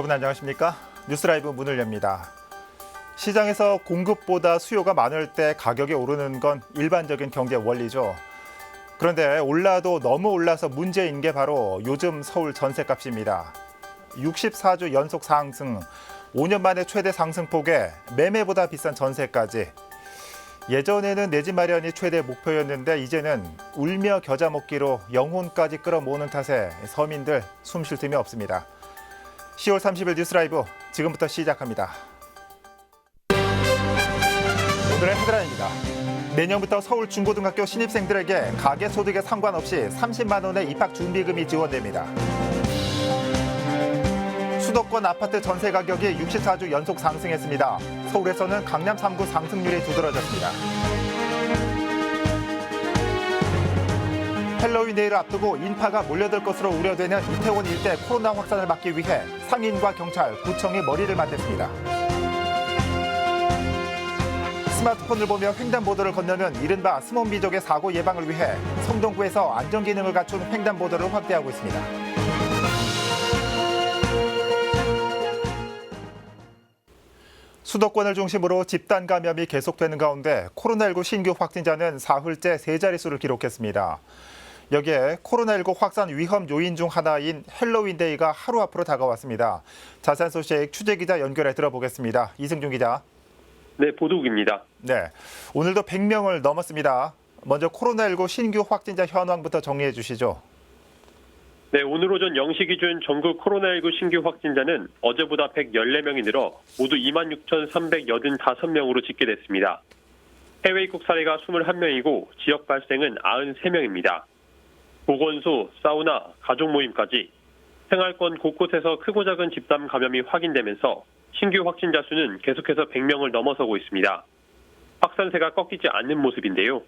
여러분 안녕하십니까? 뉴스라이브 문을 엽니다. 시장에서 공급보다 수요가 많을 때 가격이 오르는 건 일반적인 경제 원리죠. 그런데 올라도 너무 올라서 문제인 게 바로 요즘 서울 전세값입니다. 64주 연속 상승, 5년 만에 최대 상승폭에 매매보다 비싼 전세까지. 예전에는 내 집 마련이 최대 목표였는데 이제는 울며 겨자 먹기로 영혼까지 끌어모으는 탓에 서민들 숨 쉴 틈이 없습니다. 10월 30일 뉴스 라이브 지금부터 시작합니다. 오늘의 헤드라인입니다. 내년부터 서울 중고등학교 신입생들에게 가계 소득에 상관없이 30만 원의 입학 준비금이 지원됩니다. 수도권 아파트 전세 가격이 64주 연속 상승했습니다. 서울에서는 강남 3구 상승률이 두드러졌습니다. 헬로윈 데이를 앞두고 인파가 몰려들 것으로 우려되는 이태원 일대 코로나 확산을 막기 위해 상인과 경찰, 구청이 머리를 맞댔습니다. 스마트폰을 보며 횡단보도를 건너는 이른바 스몬비족의 사고 예방을 위해 성동구에서 안전기능을 갖춘 횡단보도를 확대하고 있습니다. 수도권을 중심으로 집단 감염이 계속되는 가운데 코로나19 신규 확진자는 사흘째 세 자릿수를 기록했습니다. 여기에 코로나19 확산 위험 요인 중 하나인 헬로윈데이가 하루 앞으로 다가왔습니다. 자세한 소식 취재 기자 연결해 들어보겠습니다. 이승준 기자. 네, 보도국입니다. 네, 오늘도 100명을 넘었습니다. 먼저 코로나19 신규 확진자 현황부터 정리해 주시죠. 네, 오늘 오전 0시 기준 전국 코로나19 신규 확진자는 어제보다 114명이 늘어 모두 26,385명으로 집계됐습니다. 해외 입국 사례가 21명이고 지역 발생은 93명입니다. 보건소, 사우나, 가족 모임까지 생활권 곳곳에서 크고 작은 집단 감염이 확인되면서 신규 확진자 수는 계속해서 100명을 넘어서고 있습니다. 확산세가 꺾이지 않는 모습인데요.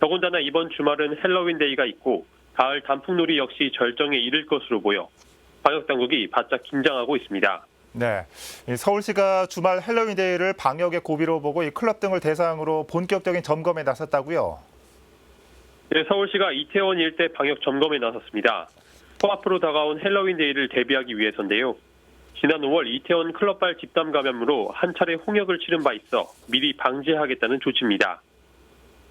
더군다나 이번 주말은 헬로윈 데이가 있고 가을 단풍놀이 역시 절정에 이를 것으로 보여 방역 당국이 바짝 긴장하고 있습니다. 네, 이 서울시가 주말 헬로윈 데이를 방역의 고비로 보고 이 클럽 등을 대상으로 본격적인 점검에 나섰다고요. 네, 서울시가 이태원 일대 방역 점검에 나섰습니다. 코앞으로 다가온 헬로윈 데이를 대비하기 위해서인데요. 지난 5월 이태원 클럽발 집단 감염으로 한 차례 홍역을 치른 바 있어 미리 방지하겠다는 조치입니다.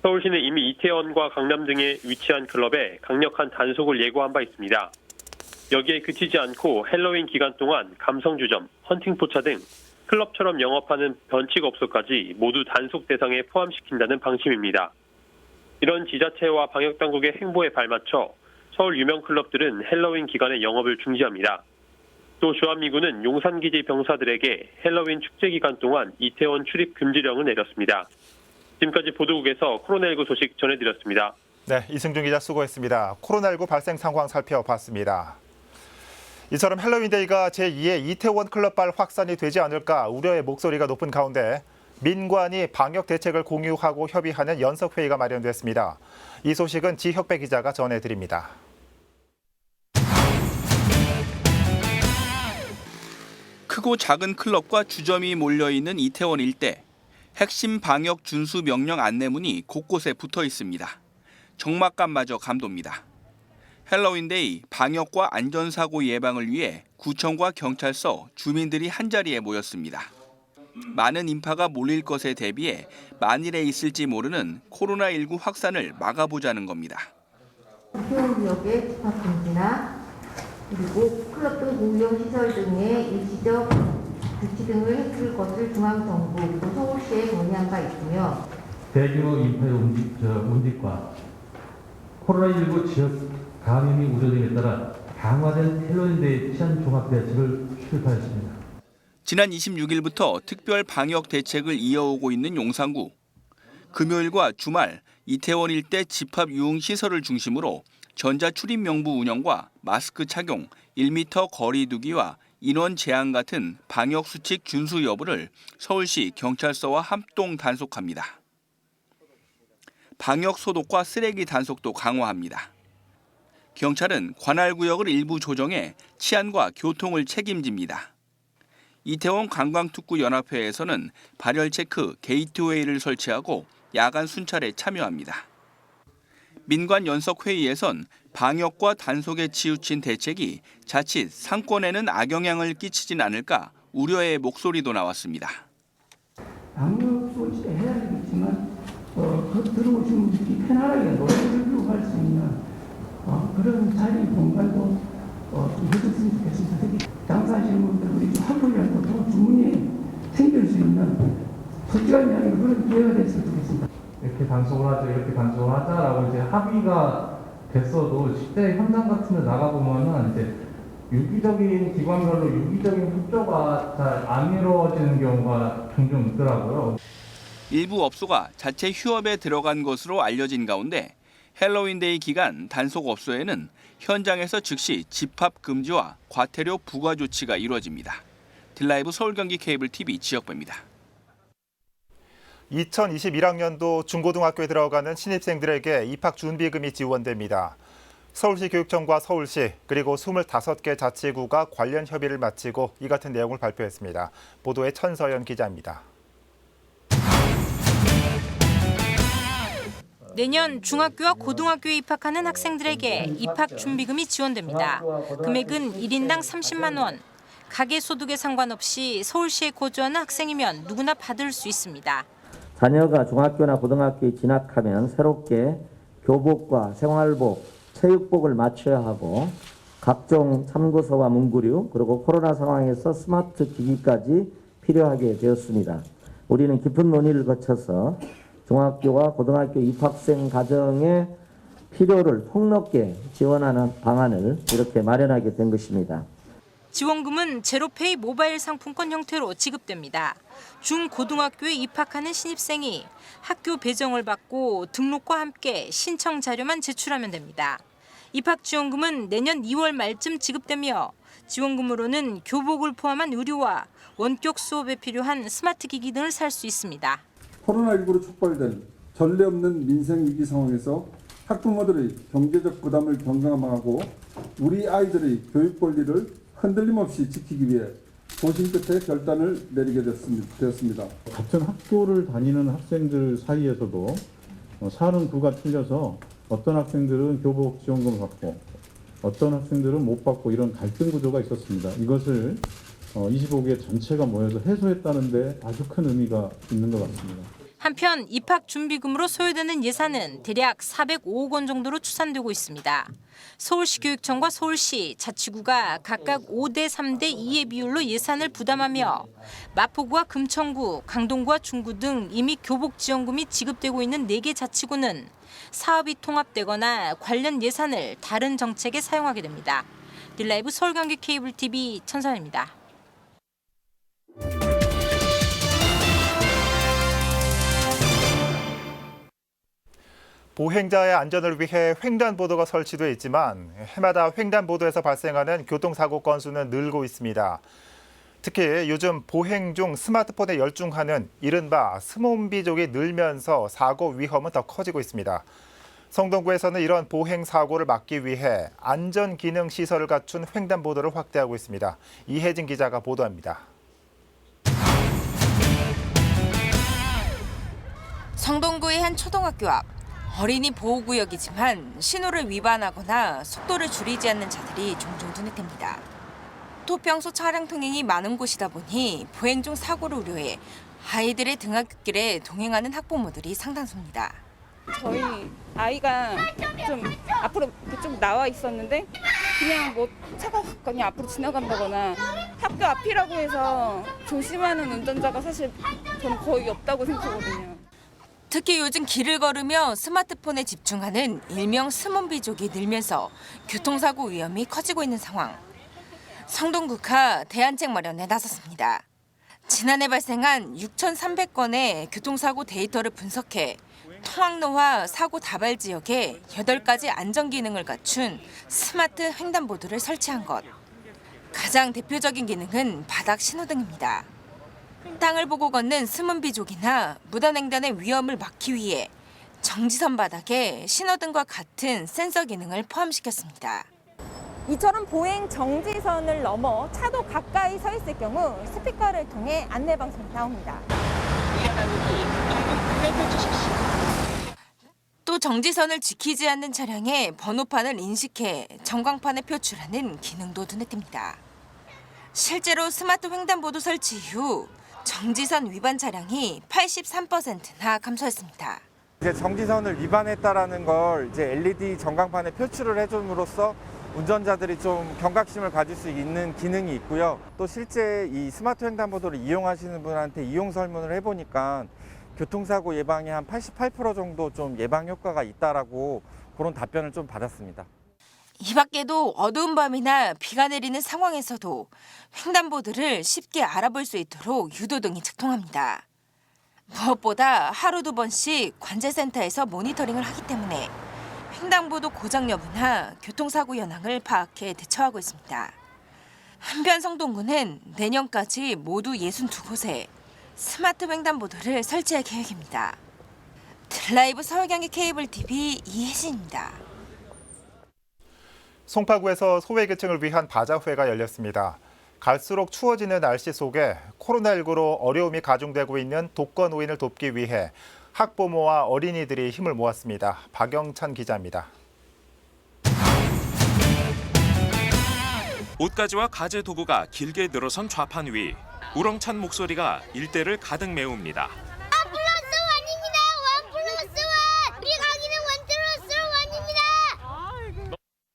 서울시는 이미 이태원과 강남 등에 위치한 클럽에 강력한 단속을 예고한 바 있습니다. 여기에 그치지 않고 헬로윈 기간 동안 감성주점, 헌팅포차 등 클럽처럼 영업하는 변칙업소까지 모두 단속 대상에 포함시킨다는 방침입니다. 이런 지자체와 방역당국의 행보에 발맞춰 서울 유명 클럽들은 헬로윈 기간에 영업을 중지합니다. 또 주한미군은 용산기지 병사들에게 헬로윈 축제 기간 동안 이태원 출입 금지령을 내렸습니다. 지금까지 보도국에서 코로나19 소식 전해드렸습니다. 네, 이승준 기자 수고했습니다. 코로나19 발생 상황 살펴봤습니다. 이처럼 헬로윈데이가 제2의 이태원 클럽발 확산이 되지 않을까 우려의 목소리가 높은 가운데 민관이 방역 대책을 공유하고 협의하는 연석회의가 마련됐습니다. 이 소식은 지혁배 기자가 전해드립니다. 크고 작은 클럽과 주점이 몰려 있는 이태원 일대. 핵심 방역 준수 명령 안내문이 곳곳에 붙어 있습니다. 적막감마저 감돕니다. 헬로윈데이 방역과 안전사고 예방을 위해 구청과 경찰서, 주민들이 한자리에 모였습니다. 많은 인파가 몰릴 것에 대비해 만일에 있을지 모르는 코로나19 확산을 막아보자는 겁니다. 지역의 집합 금지나 그리고 클럽 등 공용 시설 등의 일시적 조치 등을 해줄 것을 중앙정부 그리고 서울시에 건의한 바 있으며 대규모 인파의 움직, 저, 움직과 코로나19 지역 감염이 우려됨에 따라 강화된 헬로윈데이 치안 종합 대책을 출입하였습니다. 지난 26일부터 특별 방역 대책을 이어오고 있는 용산구. 금요일과 주말 이태원 일대 집합 유흥 시설을 중심으로 전자 출입 명부 운영과 마스크 착용, 1m 거리 두기와 인원 제한 같은 방역 수칙 준수 여부를 서울시 경찰서와 합동 단속합니다. 방역 소독과 쓰레기 단속도 강화합니다. 경찰은 관할 구역을 일부 조정해 치안과 교통을 책임집니다. 이태원 관광특구 연합회에서는 발열 체크 게이트웨이를 설치하고 야간 순찰에 참여합니다. 민관 연석 회의에선 방역과 단속에 치우친 대책이 자칫 상권에는 악영향을 끼치진 않을까 우려의 목소리도 나왔습니다. 방역 조치를 해야 되겠지만 어, 그 들어오신 분들이 편안하게 노래를 부르고 갈수 있는 어, 그런 자리 공간도 어, 좀 해줬으면 좋겠습니다. 장사하시는 분들 우리 좀 한국이라도 더 주문이 생길 수 솔직한 이야기 그런 기회가 됐으면 좋겠습니다. 이렇게 단속을 하자, 이렇게 단속을 하자라고 이제 합의가 됐어도 실제 현장 같은 데 나가보면은 이제 유기적인 기관별로 유기적인 협조가 잘 안 이루어지는 경우가 종종 있더라고요. 일부 업소가 자체 휴업에 들어간 것으로 알려진 가운데 헬로윈데이 기간 단속 업소에는 현장에서 즉시 집합 금지와 과태료 부과 조치가 이루어집니다. 딜라이브 서울 경기 케이블 TV 지역부입니다. 2021학년도 중고등학교에 들어가는 신입생들에게 입학 준비금이 지원됩니다. 서울시 교육청과 서울시 그리고 25개 자치구가 관련 협의를 마치고 이 같은 내용을 발표했습니다. 보도에 천서연 기자입니다. 내년 중학교와 고등학교에 입학하는 학생들에게 입학 준비금이 지원됩니다. 금액은 1인당 30만 원. 가계 소득에 상관없이 서울시에 거주하는 학생이면 누구나 받을 수 있습니다. 자녀가 중학교나 고등학교에 진학하면 새롭게 교복과 생활복, 체육복을 맞춰야 하고 각종 참고서와 문구류 그리고 코로나 상황에서 스마트 기기까지 필요하게 되었습니다. 우리는 깊은 논의를 거쳐서 중학교와 고등학교 입학생 가정의 필요를 폭넓게 지원하는 방안을 이렇게 마련하게 된 것입니다. 지원금은 제로페이 모바일 상품권 형태로 지급됩니다. 중 고등학교에 입학하는 신입생이 학교 배정을 받고 등록과 함께 신청 자료만 제출하면 됩니다. 입학 지원금은 내년 2월 말쯤 지급되며 지원금으로는 교복을 포함한 의류와 원격 수업에 필요한 스마트 기기 등을 살 수 있습니다. 코로나19로 촉발된 전례 없는 민생 위기 상황에서 학부모들의 경제적 부담을 경감하고 우리 아이들의 교육 권리를 흔들림 없이 지키기 위해 고심 끝에 결단을 내리게 되었습니다. 같은 학교를 다니는 학생들 사이에서도 어, 사는 구가 틀려서 어떤 학생들은 교복 지원금을 받고 어떤 학생들은 못 받고 이런 갈등 구조가 있었습니다. 이것을 25개 전체가 모여서 해소했다는데 아주 큰 의미가 있는 것 같습니다. 한편 입학 준비금으로 소요되는 예산은 대략 405억 원 정도로 추산되고 있습니다. 서울시 교육청과 서울시 자치구가 각각 5대 3대 2의 비율로 예산을 부담하며 마포구와 금천구, 강동구와 중구 등 이미 교복 지원금이 지급되고 있는 4개 자치구는 사업이 통합되거나 관련 예산을 다른 정책에 사용하게 됩니다. 딜라이브 서울경기 케이블 TV 천선입니다. 보행자의 안전을 위해 횡단보도가 설치돼 있지만 해마다 횡단보도에서 발생하는 교통사고 건수는 늘고 있습니다. 특히 요즘 보행 중 스마트폰에 열중하는 이른바 스몬비족이 늘면서 사고 위험은 더 커지고 있습니다. 성동구에서는 이런 보행 사고를 막기 위해 안전 기능 시설을 갖춘 횡단보도를 확대하고 있습니다. 이혜진 기자가 보도합니다. 성동구의 한 초등학교 앞 어린이 보호구역이지만 신호를 위반하거나 속도를 줄이지 않는 자들이 종종 눈에 띕니다. 또 평소 차량 통행이 많은 곳이다 보니 보행 중 사고를 우려해 아이들의 등하굣길에 동행하는 학부모들이 상당수입니다. 저희 아이가 좀 앞으로 좀 나와 있었는데 그냥 뭐 차가 확 그냥 앞으로 지나간다거나 학교 앞이라고 해서 조심하는 운전자가 사실 저는 거의 없다고 생각하거든요. 특히 요즘 길을 걸으며 스마트폰에 집중하는 일명 스몬비족이 늘면서 교통사고 위험이 커지고 있는 상황. 성동구가 대안책 마련에 나섰습니다. 지난해 발생한 6,300건의 교통사고 데이터를 분석해 통학로와 사고 다발 지역에 8가지 안전 기능을 갖춘 스마트 횡단보도를 설치한 것. 가장 대표적인 기능은 바닥 신호등입니다. 땅을 보고 걷는 스문비족이나 무단횡단의 위험을 막기 위해 정지선 바닥에 신호등과 같은 센서 기능을 포함시켰습니다. 이처럼 보행 정지선을 넘어 차도 가까이 서 있을 경우 스피커를 통해 안내 방송이 나옵니다. 또또 정지선을 지키지 않는 차량의 번호판을 인식해 전광판에 표출하는 기능도 눈에 띕니다. 실제로 스마트 횡단보도 설치 이후 정지선 위반 차량이 83%나 감소했습니다. 이제 정지선을 위반했다라는 걸 이제 LED 전광판에 표출을 해줌으로써 운전자들이 좀 경각심을 가질 수 있는 기능이 있고요. 또 실제 이 스마트 횡단보도를 이용하시는 분한테 이용 설문을 해보니까 교통사고 예방에 한 88% 정도 좀 예방 효과가 있다라고 그런 답변을 좀 받았습니다. 이 밖에도 어두운 밤이나 비가 내리는 상황에서도 횡단보도를 쉽게 알아볼 수 있도록 유도등이 작동합니다. 무엇보다 하루 두 번씩 관제센터에서 모니터링을 하기 때문에 횡단보도 고장 여부나 교통사고 현황을 파악해 대처하고 있습니다. 한편 성동구는 내년까지 모두 62곳에 스마트 횡단보도를 설치할 계획입니다. 드라이브 서울경기 케이블 TV 이혜진입니다. 송파구에서 소외계층을 위한 바자회가 열렸습니다. 갈수록 추워지는 날씨 속에 코로나19로 어려움이 가중되고 있는 독거 노인을 돕기 위해 학부모와 어린이들이 힘을 모았습니다. 박영찬 기자입니다. 옷가지와 가재 도구가 길게 늘어선 좌판 위 우렁찬 목소리가 일대를 가득 메웁니다. 플러스 원입니다. 원 플러스 원. 우리 가기는 원 플러스 원입니다.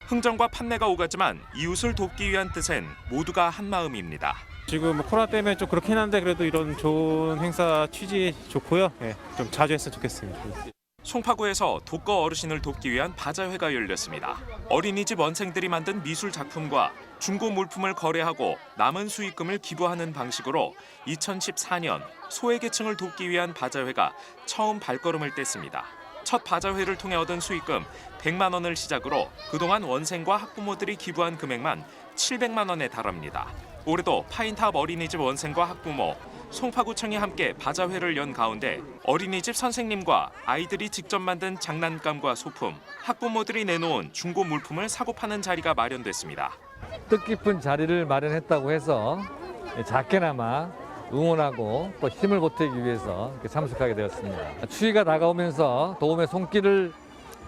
흥정과 판매가 오갔지만 이웃을 돕기 위한 뜻엔 모두가 한 마음입니다. 지금 뭐 코로나 때문에 좀 그렇긴 한데 그래도 이런 좋은 행사 취지 좋고요. 예, 좀 자주 했으면 좋겠습니다. 송파구에서 독거 어르신을 돕기 위한 바자회가 열렸습니다. 어린이집 원생들이 만든 미술 작품과 중고 물품을 거래하고 남은 수익금을 기부하는 방식으로 2014년 소외계층을 돕기 위한 바자회가 처음 발걸음을 뗐습니다. 첫 바자회를 통해 얻은 수익금 100만 원을 시작으로 그동안 원생과 학부모들이 기부한 금액만 700만 원에 달합니다. 올해도 파인탑 어린이집 원생과 학부모, 송파구청이 함께 바자회를 연 가운데 어린이집 선생님과 아이들이 직접 만든 장난감과 소품, 학부모들이 내놓은 중고 물품을 사고 파는 자리가 마련됐습니다. 뜻깊은 자리를 마련했다고 해서 작게나마 응원하고 또 힘을 보태기 위해서 참석하게 되었습니다. 추위가 다가오면서 도움의 손길을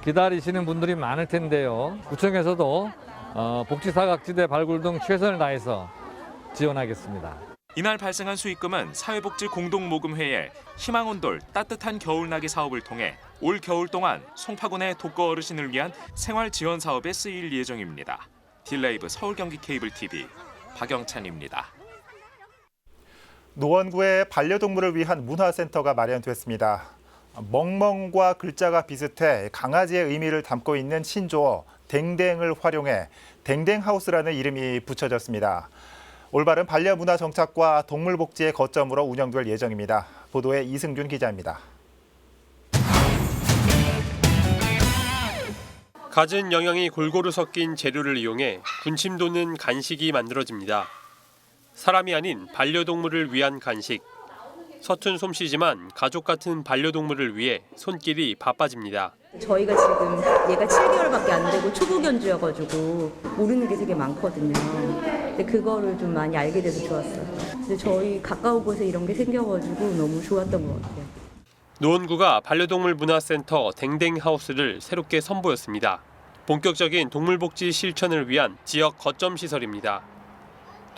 기다리시는 분들이 많을 텐데요. 구청에서도 어, 복지사각지대 발굴 등 최선을 다해서 지원하겠습니다. 이날 발생한 수익금은 사회복지 공동모금회의 희망온돌 따뜻한 겨울나기 사업을 통해 올 겨울 동안 송파군의 독거 어르신을 위한 생활 지원 사업에 쓰일 예정입니다. 딜레이브 서울경기 케이블 TV 박영찬입니다. 노원구에 반려동물을 위한 문화센터가 마련됐습니다. 멍멍과 글자가 비슷해 강아지의 의미를 담고 있는 신조어 댕댕을 활용해 댕댕하우스라는 이름이 붙여졌습니다. 올바른 반려문화 정착과 동물복지의 거점으로 운영될 예정입니다. 보도에 이승준 기자입니다. 갖은 영양이 골고루 섞인 재료를 이용해 군침 도는 간식이 만들어집니다. 사람이 아닌 반려동물을 위한 간식. 서툰 솜씨지만 가족 같은 반려동물을 위해 손길이 바빠집니다. 저희가 지금 얘가 7개월밖에 안 되고 초보 견주여가지고 모르는 게 되게 많거든요. 근데 그거를 좀 많이 알게 돼서 좋았어요. 근데 저희 가까운 곳에 이런 게 생겨가지고 너무 좋았던 것 같아요. 노원구가 반려동물 문화센터 댕댕하우스를 새롭게 선보였습니다. 본격적인 동물복지 실천을 위한 지역 거점 시설입니다.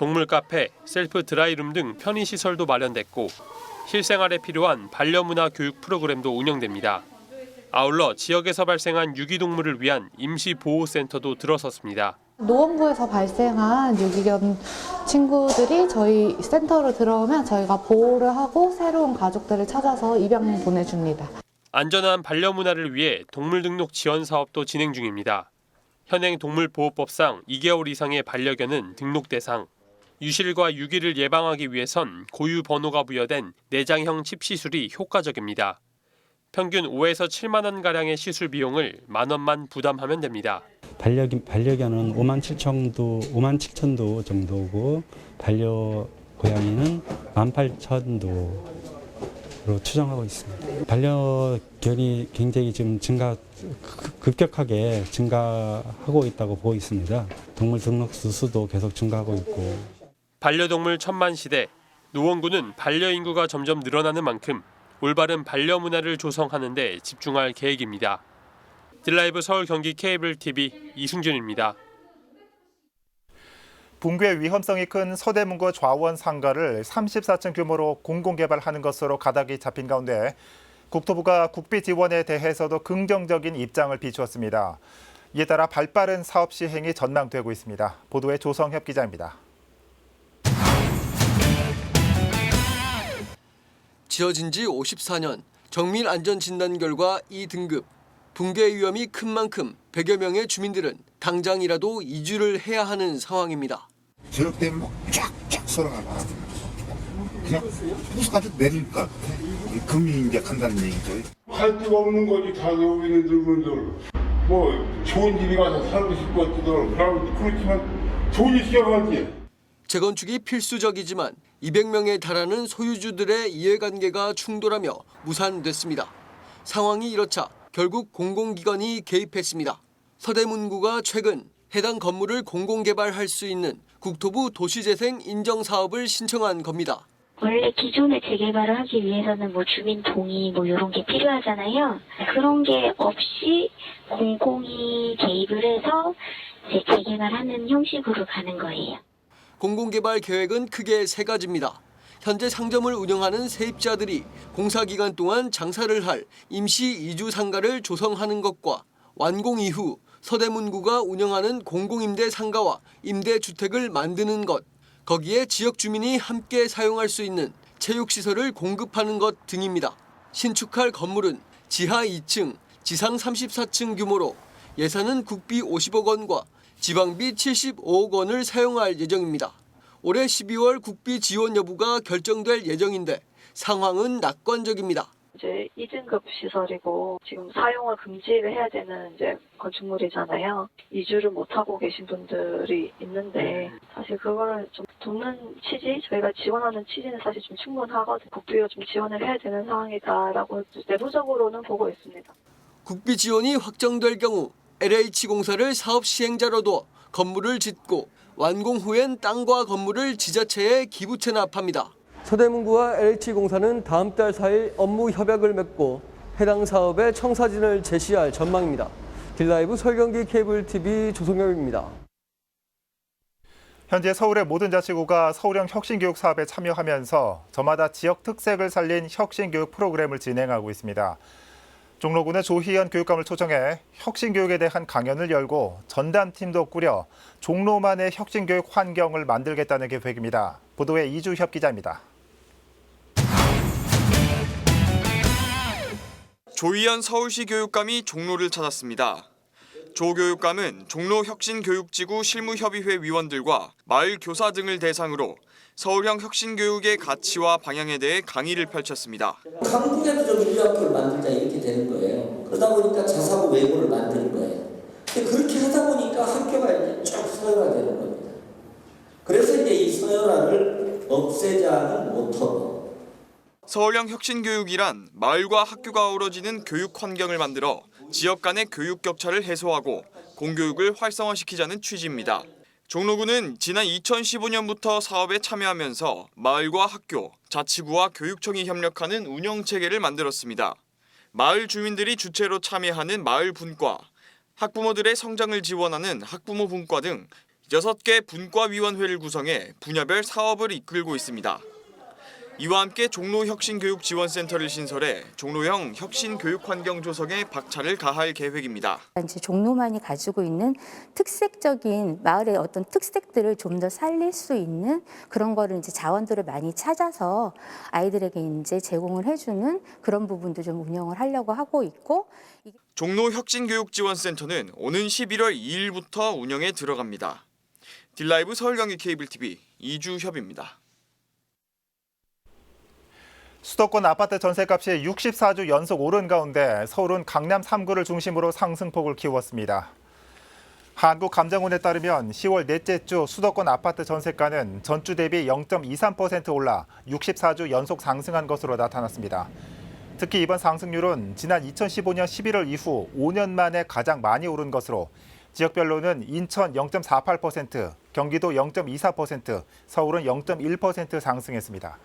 동물 카페, 셀프 드라이룸 등 편의 시설도 마련됐고 실생활에 필요한 반려문화 교육 프로그램도 운영됩니다. 아울러 지역에서 발생한 유기동물을 위한 임시 보호센터도 들어섰습니다. 노원구에서 발생한 유기견 친구들이 저희 센터로 들어오면 저희가 보호를 하고 새로운 가족들을 찾아서 입양 보내줍니다. 안전한 반려문화를 위해 동물 등록 지원 사업도 진행 중입니다. 현행 동물보호법상 2개월 이상의 반려견은 등록 대상. 유실과 유기를 예방하기 위해선 고유 번호가 부여된 내장형 칩 시술이 효과적입니다. 평균 5에서 7만 원 가량의 시술 비용을 만 원만 부담하면 됩니다. 반려 반려견은 5만 7천 도 5만 7천 도 정도고 반려 고양이는 1만 8천 도로 추정하고 있습니다. 반려견이 굉장히 지금 증가 급격하게 증가하고 있다고 보고 있습니다. 동물 등록 수도 계속 증가하고 있고 반려동물 천만 시대 노원구는 반려인구가 점점 늘어나는 만큼 올바른 반려 문화를 조성하는 데 집중할 계획입니다. 딜라이브 서울 경기 케이블 TV 이승준입니다. 붕괴 위험성이 큰 서대문구 좌원 상가를 34층 규모로 공공개발하는 것으로 가닥이 잡힌 가운데 국토부가 국비 지원에 대해서도 긍정적인 입장을 비추었습니다. 이에 따라 발빠른 사업 시행이 전망되고 있습니다. 보도에 조성협 기자입니다. 지어진 지 54년 정밀 안전 진단 결과 2등급 붕괴 위험이 큰 만큼 100여 명의 주민들은 당장이라도 이주를 해야 하는 상황입니다. 저녁 되면 쫙쫙 썰어가 나. 그냥 부서가지고 내릴 것 같아. 이 금이 이제 간다는 얘기죠. 할 데가 없는 거지 다 여기 있는 늙은들 뭐 좋은 집에 가서 살고 싶었지도 그럼 그렇지만 좋은 일 시작하지 재건축이 필수적이지만 200명에 달하는 소유주들의 이해관계가 충돌하며 무산됐습니다. 상황이 이렇자 결국 공공기관이 개입했습니다. 서대문구가 최근 해당 건물을 공공개발할 수 있는 국토부 도시재생 인정 사업을 신청한 겁니다. 원래 기존의 재개발을 하기 위해서는 뭐 주민 동의 뭐 이런 게 필요하잖아요. 그런 게 없이 공공이 개입을 해서 재개발하는 형식으로 가는 거예요. 공공개발 계획은 크게 세 가지입니다. 현재 상점을 운영하는 세입자들이 공사 기간 동안 장사를 할 임시 이주 상가를 조성하는 것과 완공 이후 서대문구가 운영하는 공공임대 상가와 임대주택을 만드는 것, 거기에 지역 주민이 함께 사용할 수 있는 체육시설을 공급하는 것 등입니다. 신축할 건물은 지하 2층, 지상 34층 규모로 예산은 국비 50억 원과 지방비 75억 원을 사용할 예정입니다. 올해 12월 국비 지원 여부가 결정될 예정인데 상황은 낙관적입니다. 이제 2등급 시설이고 지금 사용을 금지를 해야 되는 이제 건축물이잖아요. 이주를 못 하고 계신 분들이 있는데 사실 그거를 좀 돕는 취지, 저희가 지원하는 취지는 사실 좀 충분하거든요. 국비로 좀 지원을 해야 되는 상황이다라고 내부적으로는 보고 있습니다. 국비 지원이 확정될 경우 LH공사를 사업 시행자로 둬 건물을 짓고 완공 후엔 땅과 건물을 지자체에 기부 체납합니다. 서대문구와 LH공사는 다음 달 4일 업무 협약을 맺고 해당 사업의 청사진을 제시할 전망입니다. 딜라이브 설경기 케이블 TV 조성엽입니다. 현재 서울의 모든 자치구가 서울형 혁신교육 사업에 참여하면서 저마다 지역 특색을 살린 혁신교육 프로그램을 진행하고 있습니다. 종로구는 조희연 교육감을 초청해 혁신교육에 대한 강연을 열고 전담팀도 꾸려 종로만의 혁신교육 환경을 만들겠다는 계획입니다. 보도에 이주협 기자입니다. 조희연 서울시 교육감이 종로를 찾았습니다. 조 교육감은 종로 혁신교육지구 실무협의회 위원들과 마을 교사 등을 대상으로 서울형 혁신교육의 가치와 방향에 대해 강의를 펼쳤습니다. 강북에도 좀 인류학교를 만들자. 그러다 보니까 자사고 외고를 만드는 거예요. 근데 그렇게 하다 보니까 학교가 이제 쭉 서열화 되는 겁니다. 그래서 이제 이 서열화를 없애자는 모토로 서울형 혁신교육이란 마을과 학교가 어우러지는 교육 환경을 만들어 지역 간의 교육 격차를 해소하고 공교육을 활성화시키자는 취지입니다. 종로구는 지난 2015년부터 사업에 참여하면서 마을과 학교, 자치구와 교육청이 협력하는 운영 체계를 만들었습니다. 마을 주민들이 주체로 참여하는 마을 분과, 학부모들의 성장을 지원하는 학부모 분과 등 6개 분과위원회를 구성해 분야별 사업을 이끌고 있습니다. 이와 함께 종로혁신교육지원센터를 신설해 종로형 혁신교육 환경 조성에 박차를 가할 계획입니다. 이제 종로만이 가지고 있는 특색적인 마을의 어떤 특색들을 좀 더 살릴 수 있는 그런 거를 이제 자원들을 많이 찾아서 아이들에게 이제 제공을 해주는 그런 부분도 좀 운영을 하려고 하고 있고 종로혁신교육지원센터는 오는 11월 2일부터 운영에 들어갑니다. 딜라이브 서울경기 케이블 TV 이주협입니다. 수도권 아파트 전세값이 64주 연속 오른 가운데 서울은 강남 3구를 중심으로 상승폭을 키웠습니다. 한국감정원에 따르면 10월 넷째 주 수도권 아파트 전세가는 전주 대비 0.23% 올라 64주 연속 상승한 것으로 나타났습니다. 특히 이번 상승률은 지난 2015년 11월 이후 5년 만에 가장 많이 오른 것으로 지역별로는 인천 0.48%, 경기도 0.24%, 서울은 0.1% 상승했습니다.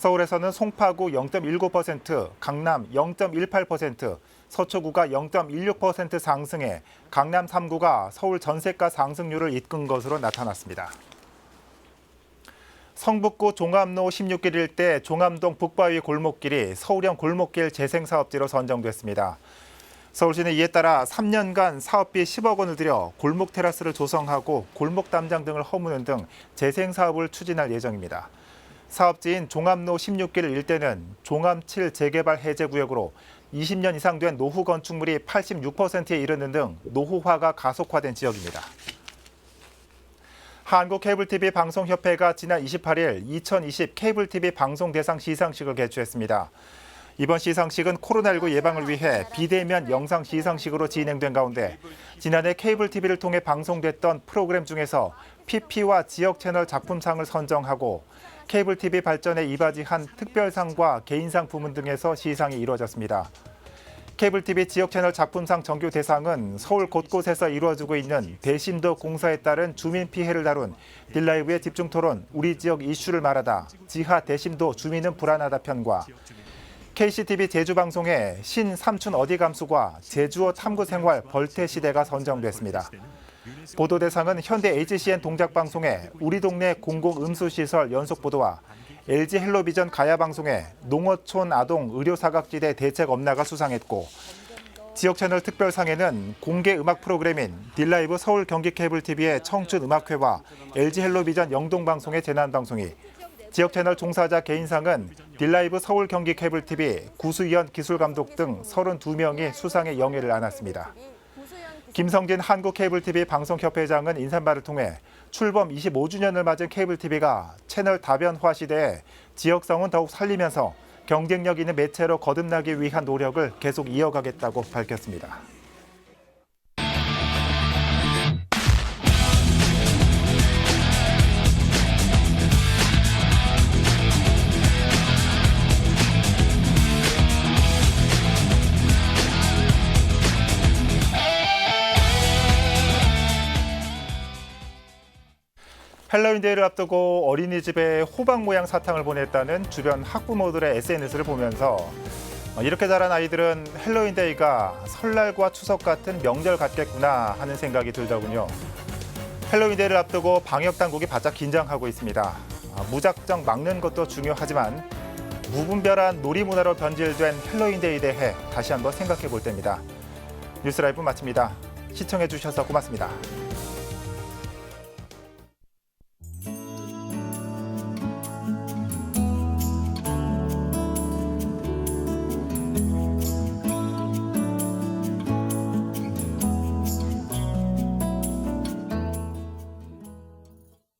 서울에서는 송파구 0.19%, 강남 0.18%, 서초구가 0.16% 상승해 강남 3구가 서울 전세가 상승률을 이끈 것으로 나타났습니다. 성북구 종암로 16길 일대 종암동 북바위 골목길이 서울형 골목길 재생사업지로 선정됐습니다. 서울시는 이에 따라 3년간 사업비 10억 원을 들여 골목 테라스를 조성하고 골목 담장 등을 허무는 등 재생 사업을 추진할 예정입니다. 사업지인 종암로 16길 일대는 종암 7 재개발 해제 구역으로 20년 이상 된 노후 건축물이 86%에 이르는 등 노후화가 가속화된 지역입니다. 한국 케이블TV 방송협회가 지난 28일 2020 케이블TV 방송 대상 시상식을 개최했습니다. 이번 시상식은 코로나19 예방을 위해 비대면 영상 시상식으로 진행된 가운데 지난해 케이블 TV를 통해 방송됐던 프로그램 중에서 PP와 지역 채널 작품상을 선정하고 케이블 TV 발전에 이바지한 특별상과 개인상 부문 등에서 시상이 이루어졌습니다. 케이블 TV 지역 채널 작품상 정규 대상은 서울 곳곳에서 이루어지고 있는 대심도 공사에 따른 주민 피해를 다룬 딜라이브의 집중 토론 우리 지역 이슈를 말하다 지하 대심도 주민은 불안하다 편과 KCTV 제주 방송의 신 삼춘 어디 감수과 제주어 탐구 생활 벌떼 시대가 선정됐습니다. 보도 대상은 현대 HCN 동작방송의 우리 동네 공공음수시설 연속 보도와 LG 헬로비전 가야방송의 농어촌 아동 의료사각지대 대책 엄나가 수상했고 지역 채널 특별상에는 공개 음악 프로그램인 딜라이브 서울 경기 케이블 TV의 청춘 음악회와 LG 헬로비전 영동방송의 재난방송이 지역 채널 종사자 개인상은 딜라이브 서울 경기 케이블 TV 구수연 기술감독 등 32명이 수상의 영예를 안았습니다. 김성진 한국 케이블 TV 방송협회장은 인사말을 통해 출범 25주년을 맞은 케이블 TV가 채널 다변화 시대에 지역성은 더욱 살리면서 경쟁력 있는 매체로 거듭나기 위한 노력을 계속 이어가겠다고 밝혔습니다. 헬로윈데이를 앞두고 어린이집에 호박 모양 사탕을 보냈다는 주변 학부모들의 SNS를 보면서 이렇게 자란 아이들은 헬로윈데이가 설날과 추석 같은 명절 같겠구나 하는 생각이 들더군요. 헬로윈데이를 앞두고 방역 당국이 바짝 긴장하고 있습니다. 무작정 막는 것도 중요하지만 무분별한 놀이 문화로 변질된 헬로윈데이에 대해 다시 한번 생각해 볼 때입니다. 뉴스라이브 마칩니다. 시청해 주셔서 고맙습니다.